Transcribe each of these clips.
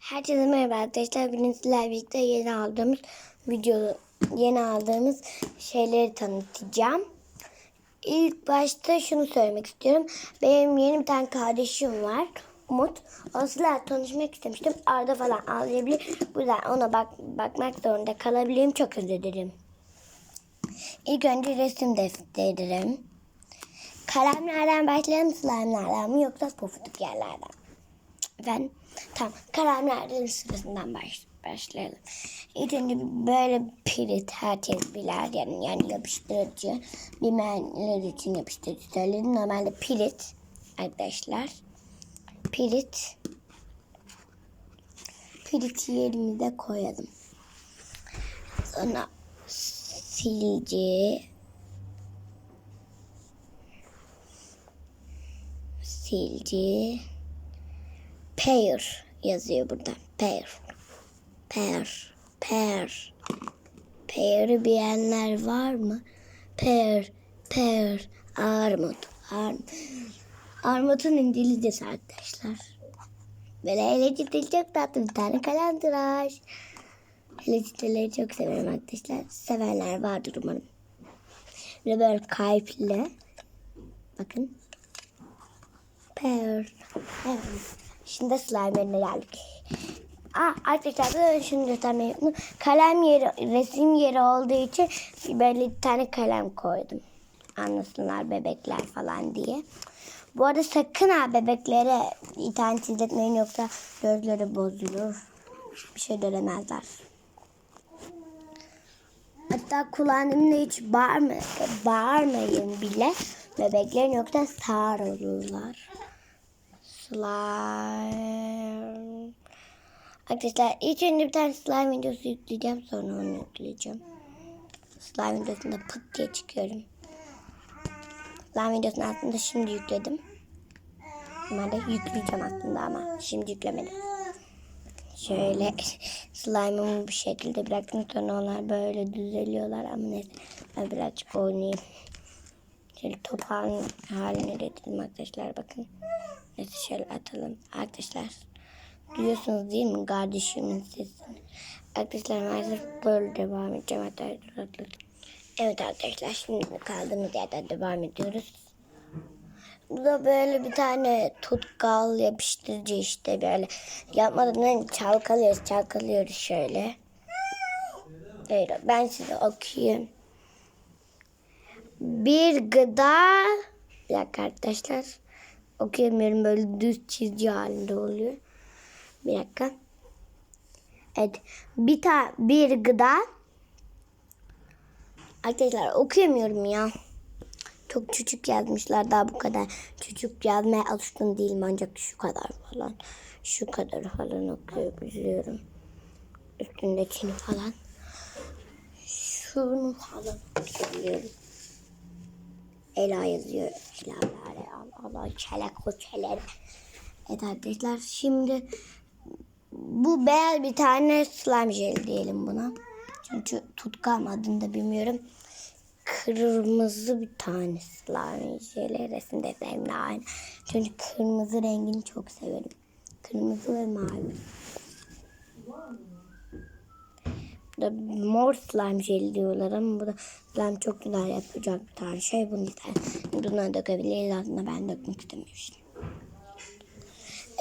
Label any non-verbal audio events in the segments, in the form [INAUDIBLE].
Herkese merhaba arkadaşlar. Bugün sizlerle birlikte yeni aldığımız video, yeni aldığımız şeyleri tanıtacağım. İlk başta şunu söylemek istiyorum. Benim yeni bir tane kardeşim var. Umut. O sizlerle tanışmak istemiştim. Arda falan ağlayabilir. Bu yüzden ona bak, bakmak zorunda kalabilirim. Çok özür dilerim. İlk önce resim defterim. Kalemlerden başlayalım slime'lardan mı yoksa pofuduk yerlerden? Ben tamam kalemlerden sırasından baş, başlayalım. İlk önce böyle pirit herkes bilir yani, yani yapıştırıcı bilmeyenler için yapıştırıcı söyledim. Normalde pirit arkadaşlar. Pirit piriti yerimize koyalım. Sonra silgi silgi Pear yazıyor burada. Pear. Pear. Pear. Pear'ı bilenler var mı? Pear. Pear. Armut. Armut. Armutun İngilizcesi arkadaşlar. Böyle ciddi çok tatlı bir tane kalemtıraş. Hele ciddileri çok severim arkadaşlar. Sevenler vardır umarım. De böyle kalple. Bakın. Pear. Evet. Şimdi slime'lerine geldik. Aa, arkadaşlar da şunu göstermeyi unuttum. Kalem yeri, resim yeri olduğu için böyle bir tane kalem koydum. Anlasınlar bebekler falan diye. Bu arada sakın ha bebeklere internet izletmeyin yoksa gözleri bozulur. Bir şey göremezler. Hatta kullandığımda hiç bağırma, bağırmayın bile. Bebeklerin yoksa sağır olurlar. Slime. Arkadaşlar ilk önce bir tane slime videosu yükleyeceğim. Sonra onu yükleyeceğim. Slime videosunda pıt diye çıkıyorum. Slime videosunu aslında şimdi yükledim. Normalde yükleyeceğim aslında ama şimdi yüklemedim. Şöyle [LAUGHS] slime'ımı bir şekilde bıraktım. Sonra onlar böyle düzeliyorlar ama neyse ben birazcık oynayayım. Şöyle top haline, getirdim arkadaşlar bakın. Neyse şöyle atalım. Arkadaşlar duyuyorsunuz değil mi kardeşimin sesini? Arkadaşlar maalesef böyle devam edeceğim. Hatta Evet arkadaşlar şimdi kaldığımız yerden devam ediyoruz. Bu da böyle bir tane tutkal yapıştırıcı işte böyle. Yapmadan önce çalkalıyoruz çalkalıyoruz şöyle. Öyle ben size okuyayım. Bir gıda dakika arkadaşlar okuyamıyorum böyle düz çizgi halinde oluyor. Bir dakika. Evet. Bir ta bir gıda Arkadaşlar okuyamıyorum ya. Çok küçük yazmışlar daha bu kadar. Küçük yazmaya alışkın değilim ancak şu kadar falan. Şu kadar falan okuyabiliyorum. Üstündekini falan. Şunu falan okuyabiliyorum. Ela yazıyor. Ela, Ela, Allah, çelek, o çelek. Evet arkadaşlar şimdi bu beyaz bir tane slime jel diyelim buna. Çünkü tutkal mı adını da bilmiyorum. Kırmızı bir tane slime jeli resim defterimle. Çünkü kırmızı rengini çok severim. Kırmızı ve mavi. Da mor slime jeli diyorlar ama bu da slime çok güzel yapacak bir tane şey. Bunu. Buna dökebiliriz aslında ben dökmek istemiştim.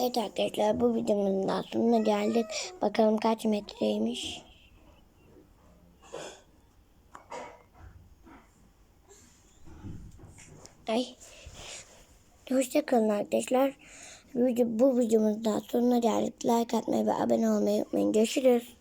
Evet arkadaşlar bu videomuzun daha sonuna geldik. Bakalım kaç metreymiş. Ay. Hoşçakalın arkadaşlar. Video, bu videomuzun daha sonuna geldik. Like atmayı ve abone olmayı unutmayın. Görüşürüz.